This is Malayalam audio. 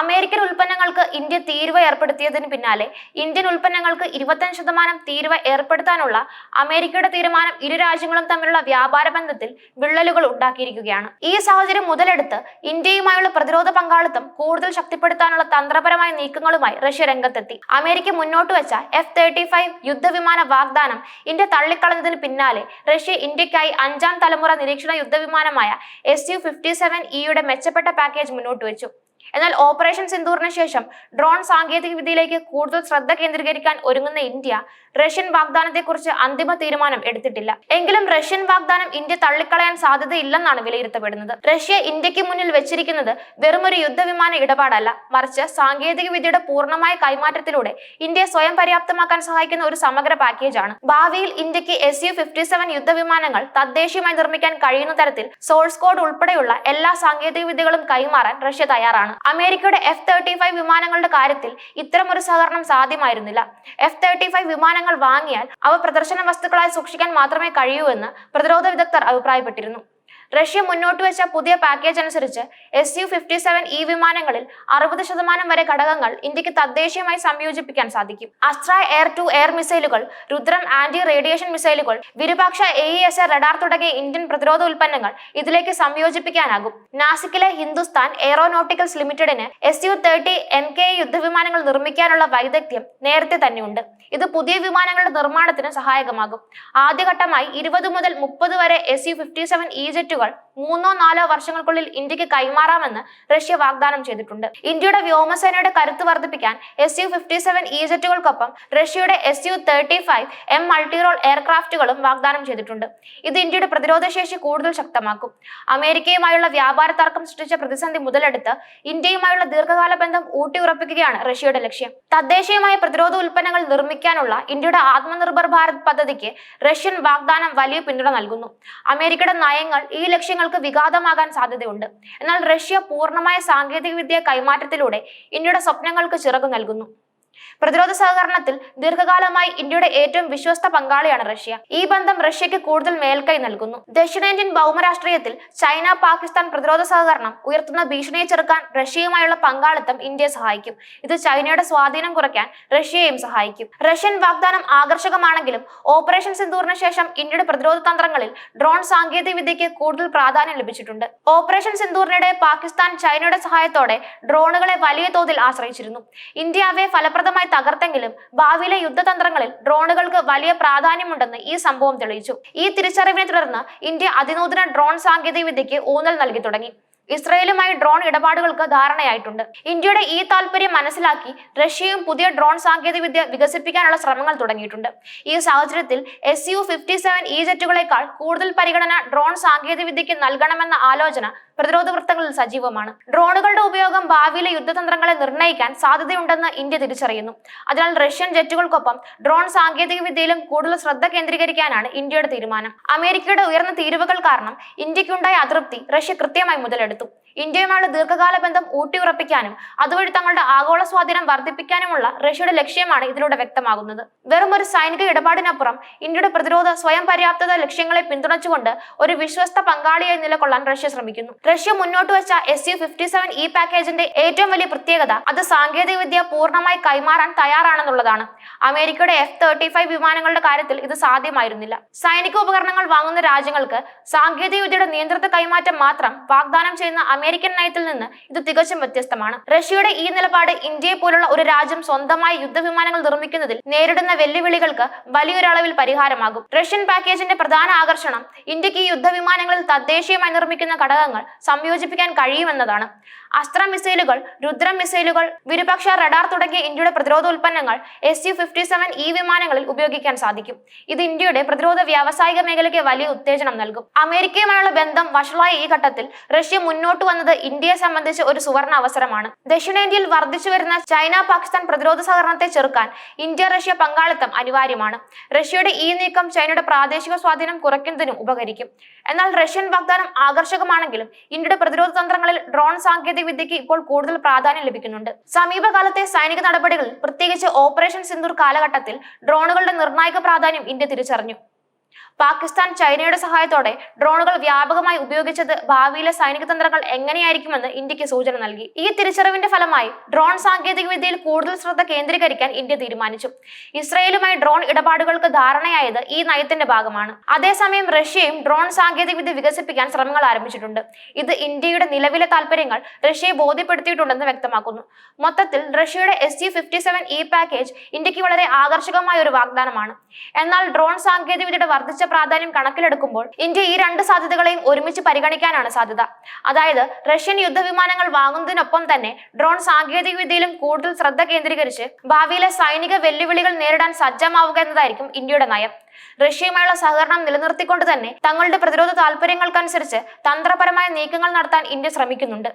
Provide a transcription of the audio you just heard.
അമേരിക്കൻ ഉൽപ്പന്നങ്ങൾക്ക് ഇന്ത്യ തീരുവ ഏർപ്പെടുത്തിയതിന് പിന്നാലെ ഇന്ത്യൻ ഉൽപ്പന്നങ്ങൾക്ക് ഇരുപത്തഞ്ച് ശതമാനം തീരുവ ഏർപ്പെടുത്താനുള്ള അമേരിക്കയുടെ തീരുമാനം ഇരു രാജ്യങ്ങളും തമ്മിലുള്ള വ്യാപാര ബന്ധത്തിൽ വിള്ളലുകൾ ഉണ്ടാക്കിയിരിക്കുകയാണ്. ഈ സാഹചര്യം മുതലെടുത്ത് ഇന്ത്യയുമായുള്ള പ്രതിരോധ പങ്കാളിത്തം കൂടുതൽ ശക്തിപ്പെടുത്താനുള്ള തന്ത്രപരമായ നീക്കങ്ങളുമായി റഷ്യ രംഗത്തെത്തി. അമേരിക്ക മുന്നോട്ട് വെച്ച എഫ് തേർട്ടി ഫൈവ് യുദ്ധവിമാന വാഗ്ദാനം ഇന്ത്യ തള്ളിക്കളഞ്ഞതിന് പിന്നാലെ റഷ്യ ഇന്ത്യക്കായി അഞ്ചാം തലമുറ നിരീക്ഷണ യുദ്ധവിമാനമായ എസ് യു ഫിഫ്റ്റി സെവൻ ഇയുടെ മെച്ചപ്പെട്ട പാക്കേജ് മുന്നോട്ട് വെച്ചു. എന്നാൽ ഓപ്പറേഷൻ സിന്ദൂറിന് ശേഷം ഡ്രോൺ സാങ്കേതിക വിദ്യയിലേക്ക് കൂടുതൽ ശ്രദ്ധ കേന്ദ്രീകരിക്കാൻ ഒരുങ്ങുന്ന ഇന്ത്യ റഷ്യൻ വാഗ്ദാനത്തെക്കുറിച്ച് അന്തിമ തീരുമാനം എടുത്തിട്ടില്ല. എങ്കിലും റഷ്യൻ വാഗ്ദാനം ഇന്ത്യ തള്ളിക്കളയാൻ സാധ്യതയില്ലെന്നാണ് വിലയിരുത്തപ്പെടുന്നത്. റഷ്യ ഇന്ത്യയ്ക്ക് മുന്നിൽ വെച്ചിരിക്കുന്നത് വെറുമൊരു യുദ്ധവിമാന ഇടപാടല്ല. മറിച്ച് സാങ്കേതിക വിദ്യയുടെ പൂർണമായ കൈമാറ്റത്തിലൂടെ ഇന്ത്യയെ സ്വയം പര്യാപ്തമാക്കാൻ സഹായിക്കുന്ന ഒരു സമഗ്ര പാക്കേജാണ് ഭാവിയിൽ ഇന്ത്യയ്ക്ക് എസ് യു ഫിഫ്റ്റി സെവൻ യുദ്ധവിമാനങ്ങൾ തദ്ദേശീയമായി നിർമ്മിക്കാൻ കഴിയുന്ന തരത്തിൽ സോഴ്സ് കോഡ് ഉൾപ്പെടെയുള്ള എല്ലാ സാങ്കേതിക വിദ്യകളും കൈമാറാൻ റഷ്യ തയ്യാറാണ്. അമേരിക്കയുടെ എഫ് തേർട്ടി ഫൈവ് വിമാനങ്ങളുടെ കാര്യത്തിൽ ഇത്തരമൊരു സഹകരണം സാധ്യമായിരുന്നില്ല. എഫ് തേർട്ടി ഫൈവ് വിമാനങ്ങൾ വാങ്ങിയാൽ അവ പ്രദർശന വസ്തുക്കളായി സൂക്ഷിക്കാൻ മാത്രമേ കഴിയൂ എന്ന് പ്രതിരോധ വിദഗ്ധർ അഭിപ്രായപ്പെട്ടിരുന്നു. റഷ്യ മുന്നോട്ട് വെച്ച പുതിയ പാക്കേജ് അനുസരിച്ച് S U fifty seven E വിമാനങ്ങളിൽ അറുപത് ശതമാനം വരെ ഘടകങ്ങൾ ഇന്ത്യയ്ക്ക് തദ്ദേശീയമായി സംയോജിപ്പിക്കാൻ സാധിക്കും. അസ്ത്ര എയർ ടു എയർ മിസൈലുകൾ രുദ്രം ആന്റി റേഡിയേഷൻ മിസൈലുകൾ Virupaksha A S A radar തുടങ്ങിയ ഇന്ത്യൻ പ്രതിരോധ ഉൽപ്പന്നങ്ങൾ ഇതിലേക്ക് സംയോജിപ്പിക്കാനാകും. നാസിക്കിലെ ഹിന്ദുസ്ഥാൻ എയറോനോട്ടിക്കൽസ് ലിമിറ്റഡിന് S U thirty M K യുദ്ധവിമാനങ്ങൾ നിർമ്മിക്കാനുള്ള വൈദഗ്ധ്യം നേരത്തെ തന്നെയുണ്ട്. ഇത് പുതിയ വിമാനങ്ങളുടെ നിർമ്മാണത്തിന് സഹായകമാകും. ആദ്യഘട്ടമായി ഇരുപത് മുതൽ മുപ്പത് വരെ S U fifty seven E ജെറ്റുകൾ igual. മൂന്നോ നാലോ വർഷങ്ങൾക്കുള്ളിൽ ഇന്ത്യയ്ക്ക് കൈമാറാമെന്ന് റഷ്യ വാഗ്ദാനം ചെയ്തിട്ടുണ്ട്. ഇന്ത്യയുടെ വ്യോമസേനയുടെ കരുത്ത് വർദ്ധിപ്പിക്കാൻ എസ് യു ഫിഫ്റ്റി സെവൻ ഈജറ്റുകൾക്കൊപ്പം റഷ്യയുടെ S U thirty five M multirole എയർക്രാഫ്റ്റുകളും വാഗ്ദാനം ചെയ്തിട്ടുണ്ട്. ഇത് ഇന്ത്യയുടെ പ്രതിരോധ ശേഷി കൂടുതൽ ശക്തമാക്കും. അമേരിക്കയുമായുള്ള വ്യാപാര തർക്കം സൃഷ്ടിച്ച പ്രതിസന്ധി മുതലെടുത്ത് ഇന്ത്യയുമായുള്ള ദീർഘകാല ബന്ധം ഊട്ടിയുറപ്പിക്കുകയാണ് റഷ്യയുടെ ലക്ഷ്യം. തദ്ദേശീയമായ പ്രതിരോധ ഉൽപ്പന്നങ്ങൾ നിർമ്മിക്കാനുള്ള ഇന്ത്യയുടെ ആത്മനിർഭർ ഭാരത് പദ്ധതിക്ക് റഷ്യൻ വാഗ്ദാനം വലിയ പിന്തുണ നൽകുന്നു. അമേരിക്കയുടെ നയങ്ങൾ ഈ ലക്ഷ്യങ്ങൾക്ക് വിഘാതമാകാൻ സാധ്യതയുണ്ട്. എന്നാൽ റഷ്യ പൂർണമായ സാങ്കേതിക വിദ്യ കൈമാറ്റത്തിലൂടെ ഇന്ത്യയുടെ സ്വപ്നങ്ങൾക്ക് ചിറകു നൽകുന്നു. പ്രതിരോധ സഹകരണത്തിൽ ദീർഘകാലമായി ഇന്ത്യയുടെ ഏറ്റവും വിശ്വസ്ത പങ്കാളിയാണ് റഷ്യ. ഈ ബന്ധം റഷ്യക്ക് കൂടുതൽ മേൽക്കൈ നൽകുന്നു. ദക്ഷിണേന്ത്യൻ ഭൗമരാഷ്ട്രീയത്തിൽ ചൈന പാകിസ്ഥാൻ പ്രതിരോധ സഹകരണം ഉയർത്തുന്ന ഭീഷണിയെ ചെറുക്കാൻ റഷ്യയുമായുള്ള പങ്കാളിത്തം ഇന്ത്യയെ സഹായിക്കും. ഇത് ചൈനയുടെ സ്വാധീനം കുറയ്ക്കാൻ റഷ്യയെയും സഹായിക്കും. റഷ്യൻ വാഗ്ദാനം ആകർഷകമാണെങ്കിലും ഓപ്പറേഷൻ സിന്ദൂറിന് ശേഷം ഇന്ത്യയുടെ പ്രതിരോധ തന്ത്രങ്ങളിൽ ഡ്രോൺ സാങ്കേതിക വിദ്യയ്ക്ക് കൂടുതൽ പ്രാധാന്യം ലഭിച്ചിട്ടുണ്ട്. ഓപ്പറേഷൻ സിന്ദൂറിനിടെ പാകിസ്ഥാൻ ചൈനയുടെ സഹായത്തോടെ ഡ്രോണുകളെ വലിയ തോതിൽ ആശ്രയിച്ചിരുന്നു. ഇന്ത്യ അവയെ ഫലപ്രദമായി തകർത്തെങ്കിലും ഭാവിയിലെ യുദ്ധതന്ത്രങ്ങളിൽ ഡ്രോണുകൾക്ക് വലിയ പ്രാധാന്യമുണ്ടെന്ന് ഈ സംഭവം തെളിയിച്ചു. ഈ തിരിച്ചറിവിനെ തുടർന്ന് ഇന്ത്യ അതിനൂതന ഡ്രോൺ സാങ്കേതിക വിദ്യയ്ക്ക് ഊന്നൽ നൽകി തുടങ്ങി. ഇസ്രയേലുമായി ഡ്രോൺ ഇടപാടുകൾക്ക് ധാരണയായിട്ടുണ്ട്. ഇന്ത്യയുടെ ഈ താല്പര്യം മനസ്സിലാക്കി റഷ്യയും പുതിയ ഡ്രോൺ സാങ്കേതികവിദ്യ വികസിപ്പിക്കാനുള്ള ശ്രമങ്ങൾ തുടങ്ങിയിട്ടുണ്ട്. ഈ സാഹചര്യത്തിൽ S U fifty seven E ജെറ്റുകളെക്കാൾ കൂടുതൽ പരിഗണന ഡ്രോൺ സാങ്കേതികവിദ്യയ്ക്ക് നൽകണമെന്ന ആലോചന പ്രതിരോധ വൃത്തങ്ങളിൽ സജീവമാണ്. ഡ്രോണുകളുടെ ഉപയോഗം ഭാവിയിലെ യുദ്ധതന്ത്രങ്ങളെ നിർണയിക്കാൻ സാധ്യതയുണ്ടെന്ന് ഇന്ത്യ തിരിച്ചറിയുന്നു. അതിനാൽ റഷ്യൻ ജെറ്റുകൾക്കൊപ്പം ഡ്രോൺ സാങ്കേതിക വിദ്യയിലും കൂടുതൽ ശ്രദ്ധ കേന്ദ്രീകരിക്കാനാണ് ഇന്ത്യയുടെ തീരുമാനം. അമേരിക്കയുടെ ഉയർന്ന തീരുവകൾ കാരണം ഇന്ത്യക്കുണ്ടായ അതൃപ്തി റഷ്യ കൃത്യമായി മുതലെടുത്തു. ഇന്ത്യയുമായുള്ള ദീർഘകാല ബന്ധം ഊട്ടിയുറപ്പിക്കാനും അതുവഴി തങ്ങളുടെ ആഗോള സ്വാധീനം വർദ്ധിപ്പിക്കാനുമുള്ള റഷ്യയുടെ ലക്ഷ്യമാണ് ഇതിലൂടെ വ്യക്തമാകുന്നത്. വെറും ഒരു സൈനിക ഇടപാടിനപ്പുറം ഇന്ത്യയുടെ പ്രതിരോധ സ്വയം പര്യാപ്തത ലക്ഷ്യങ്ങളെ പിന്തുണച്ചുകൊണ്ട് ഒരു വിശ്വസ്ത പങ്കാളിയായി നിലകൊള്ളാൻ റഷ്യ ശ്രമിക്കുന്നു. റഷ്യ മുന്നോട്ട് വെച്ച S U fifty seven E പാക്കേജിന്റെ ഏറ്റവും വലിയ പ്രത്യേകത അത് സാങ്കേതിക വിദ്യ പൂർണമായി കൈമാറാൻ തയ്യാറാണെന്നുള്ളതാണ്. അമേരിക്കയുടെ എഫ് തേർട്ടി ഫൈവ് വിമാനങ്ങളുടെ കാര്യത്തിൽ ഇത് സാധ്യമായിരുന്നില്ല. സൈനിക ഉപകരണങ്ങൾ വാങ്ങുന്ന രാജ്യങ്ങൾക്ക് സാങ്കേതിക വിദ്യയുടെ നിയന്ത്രിത കൈമാറ്റം മാത്രം വാഗ്ദാനം ചെയ്യുന്ന അമേരിക്കൻ നയത്തിൽ നിന്ന് ഇത് തികച്ചും വ്യത്യസ്തമാണ്. റഷ്യയുടെ ഈ നിലപാട് ഇന്ത്യയെ പോലുള്ള ഒരു രാജ്യം സ്വന്തമായി യുദ്ധവിമാനങ്ങൾ നിർമ്മിക്കുന്നതിൽ നേരിടുന്ന വെല്ലുവിളികൾക്ക് വലിയൊരളവിൽ പരിഹാരമാകും. റഷ്യൻ പാക്കേജിന്റെ പ്രധാന ആകർഷണം ഇന്ത്യയ്ക്ക് ഈ യുദ്ധവിമാനങ്ങളിൽ തദ്ദേശീയമായി നിർമ്മിക്കുന്ന ഘടകങ്ങൾ സംയോജിപ്പിക്കാൻ കഴിയുമെന്നതാണ്. അസ്ത്ര മിസൈലുകൾ രുദ്ര മിസൈലുകൾ വിരുപക്ഷ റഡാർ തുടങ്ങിയ ഇന്ത്യയുടെ പ്രതിരോധ ഉൽപ്പന്നങ്ങൾ S U fifty seven E വിമാനങ്ങളിൽ ഉപയോഗിക്കാൻ സാധിക്കും. ഇത് ഇന്ത്യയുടെ പ്രതിരോധ വ്യാവസായിക മേഖലയ്ക്ക് വലിയ ഉത്തേജനം നൽകും. അമേരിക്കയുമായുള്ള ബന്ധം വഷളായ ഈ ഘട്ടത്തിൽ റഷ്യ മുന്നോട്ട് വന്നത് ഇന്ത്യയെ സംബന്ധിച്ച് ഒരു സുവർണ അവസരമാണ്. ദക്ഷിണേന്ത്യയിൽ വർദ്ധിച്ചു വരുന്ന ചൈന പാകിസ്ഥാൻ പ്രതിരോധ സഹകരണത്തെ ചെറുക്കാൻ ഇന്ത്യ റഷ്യ പങ്കാളിത്തം അനിവാര്യമാണ്. റഷ്യയുടെ ഈ നീക്കം ചൈനയുടെ പ്രാദേശിക സ്വാധീനം കുറയ്ക്കുന്നതിനും ഉപകരിക്കും. എന്നാൽ റഷ്യൻ വാഗ്ദാനം ആകർഷകമാണെങ്കിലും ഇന്ത്യയുടെ പ്രതിരോധ തന്ത്രങ്ങളിൽ ഡ്രോൺ സാങ്കേതിക വിദ്യയ്ക്ക് ഇപ്പോൾ കൂടുതൽ പ്രാധാന്യം ലഭിക്കുന്നുണ്ട്. സമീപകാലത്തെ സൈനിക നടപടികളിൽ പ്രത്യേകിച്ച് ഓപ്പറേഷൻ സിന്ദൂർ കാലഘട്ടത്തിൽ ഡ്രോണുകളുടെ നിർണായക പ്രാധാന്യം ഇന്ത്യ തിരിച്ചറിഞ്ഞു. പാകിസ്ഥാൻ ചൈനയുടെ സഹായത്തോടെ ഡ്രോണുകൾ വ്യാപകമായി ഉപയോഗിച്ചത് ഭാവിയിലെ സൈനിക തന്ത്രങ്ങൾ എങ്ങനെയായിരിക്കുമെന്ന് ഇന്ത്യയ്ക്ക് സൂചന നൽകി. ഈ തിരിച്ചറിവിന്റെ ഫലമായി ഡ്രോൺ സാങ്കേതികവിദ്യയിൽ കൂടുതൽ ശ്രദ്ധ കേന്ദ്രീകരിക്കാൻ ഇന്ത്യ തീരുമാനിച്ചു. ഇസ്രയേലുമായി ഡ്രോൺ ഇടപാടുകൾക്ക് ധാരണയായത് ഈ നയത്തിന്റെ ഭാഗമാണ്. അതേസമയം റഷ്യയും ഡ്രോൺ സാങ്കേതികവിദ്യ വികസിപ്പിക്കാൻ ശ്രമങ്ങൾ ആരംഭിച്ചിട്ടുണ്ട്. ഇത് ഇന്ത്യയുടെ നിലവിലെ താൽപര്യങ്ങൾ റഷ്യയെ ബോധ്യപ്പെടുത്തിയിട്ടുണ്ടെന്ന് വ്യക്തമാക്കുന്നു. മൊത്തത്തിൽ റഷ്യയുടെ S G fifty seven E package ഇന്ത്യയ്ക്ക് വളരെ ആകർഷകമായ ഒരു വാഗ്ദാനമാണ്. എന്നാൽ ഡ്രോൺ സാങ്കേതികവിദ്യയുടെ വർദ്ധിച്ച പ്രാധാന്യം കണക്കിലെടുക്കുമ്പോൾ ഇന്ത്യ ഈ രണ്ട് സാധ്യതകളെയും ഒരുമിച്ച് പരിഗണിക്കാനാണ് സാധ്യത. അതായത് റഷ്യൻ യുദ്ധവിമാനങ്ങൾ വാങ്ങുന്നതിനൊപ്പം തന്നെ ഡ്രോൺ സാങ്കേതിക വിദ്യയിലും കൂടുതൽ ശ്രദ്ധ കേന്ദ്രീകരിച്ച് ഭാവിയിലെ സൈനിക വെല്ലുവിളികൾ നേരിടാൻ സജ്ജമാവുക എന്നതായിരിക്കും ഇന്ത്യയുടെ നയം. റഷ്യയുമായുള്ള സഹകരണം നിലനിർത്തിക്കൊണ്ട് തന്നെ തങ്ങളുടെ പ്രതിരോധ താല്പര്യങ്ങൾക്കനുസരിച്ച് തന്ത്രപരമായ നീക്കങ്ങൾ നടത്താൻ ഇന്ത്യ ശ്രമിക്കുന്നുണ്ട്.